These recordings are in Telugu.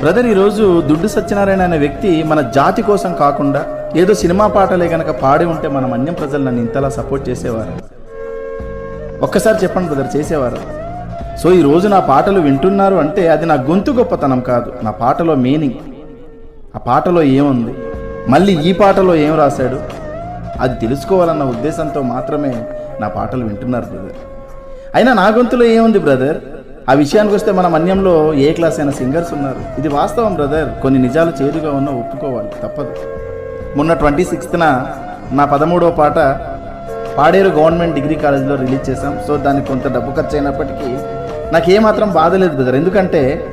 బ్రదర్ ఈరోజు దుడ్డు సత్యనారాయణ అనే వ్యక్తి మన జాతి కోసం కాకుండా ఏదో సినిమా పాటలే కనుక పాడి ఉంటే మన అన్యం ప్రజలు నన్ను ఇంతలా సపోర్ట్ చేసేవారు. ఒక్కసారి చెప్పండి బ్రదర్ చేసేవారు. సో ఈరోజు నా పాటలు వింటున్నారు అంటే అది నా గొంతు గొప్పతనం కాదు నా పాటలో మీనింగ్. ఆ పాటలో ఏముంది? మళ్ళీ ఈ పాటలో ఏం రాశాడు? అది తెలుసుకోవాలన్న ఉద్దేశంతో మాత్రమే నా పాటలు వింటున్నారు బ్రదర్. అయినా నా గొంతులో ఏముంది బ్రదర్? ఆ విషయానికి వస్తే మన మన్యంలో ఏ క్లాస్ అయిన సింగర్స్ ఉన్నారు. ఇది వాస్తవం బ్రదర్. కొన్ని నిజాలు చేదుగా ఉన్నా ఒప్పుకోవాలి తప్పదు. మొన్న ట్వంటీ సిక్స్త్న నా పదమూడవ పాట పాడేరు గవర్నమెంట్ డిగ్రీ కాలేజ్లో రిలీజ్ చేశాం. సో దానికి కొంత డబ్బు ఖర్చు అయినప్పటికీ నాకు ఏమాత్రం బాధ లేదు బ్రదర్. ఎందుకంటే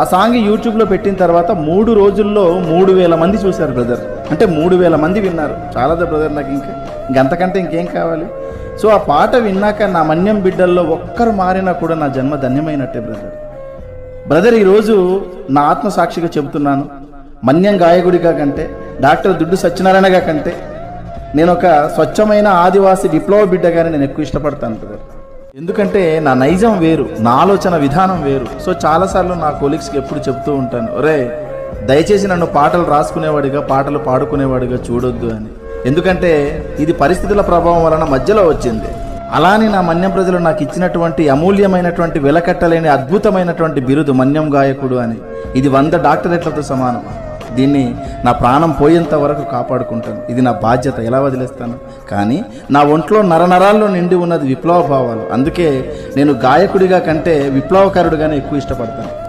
ఆ సాంగ్ యూట్యూబ్లో పెట్టిన తర్వాత మూడు రోజుల్లో మూడు వేల మంది చూశారు బ్రదర్. అంటే మూడు వేల మంది విన్నారు. చాలాదా బ్రదర్ నాకు ఇంకా ఇంకంతకంటే ఇంకేం కావాలి? సో ఆ పాట విన్నాక నా మన్యం బిడ్డల్లో ఒక్కరు మారినా కూడా నా జన్మ ధన్యమైనట్టే బ్రదర్ బ్రదర్ ఈరోజు నా ఆత్మ సాక్షిగా చెబుతున్నాను. మన్యం గాయకుడిగా కంటే డాక్టర్ దుడ్డు సత్యనారాయణగా కంటే నేను ఒక స్వచ్ఛమైన ఆదివాసి విప్లవ బిడ్డగానే నేను ఎక్కువ ఇష్టపడతాను బ్రదర్ ఎందుకంటే నా నైజం వేరు నా ఆలోచన విధానం వేరు. సో చాలాసార్లు నా కొలీగ్స్కి ఎప్పుడు చెప్తూ ఉంటాను ఒరే దయచేసి నన్ను పాటలు రాసుకునేవాడిగా పాటలు పాడుకునేవాడిగా చూడొద్దు అని. ఎందుకంటే ఇది పరిస్థితుల ప్రభావం వలన మధ్యలో వచ్చింది. అలానే నా మన్యం ప్రజలు నాకు ఇచ్చినటువంటి అమూల్యమైనటువంటి వెలకట్టలేని అద్భుతమైనటువంటి బిరుదు మన్యం గాయకుడు అని. ఇది వంద డాక్టరేట్లతో సమానం. దీన్ని నా ప్రాణం పోయేంత వరకు కాపాడుకుంటాను. ఇది నా బాధ్యత. ఎలా వదిలేస్తాను? కానీ నా ఒంట్లో నరనరాల్లో నిండి ఉన్నది విప్లవ భావాలు. అందుకే నేను గాయకుడిగా కంటే విప్లవకారుడిగానే ఎక్కువ ఇష్టపడతాను.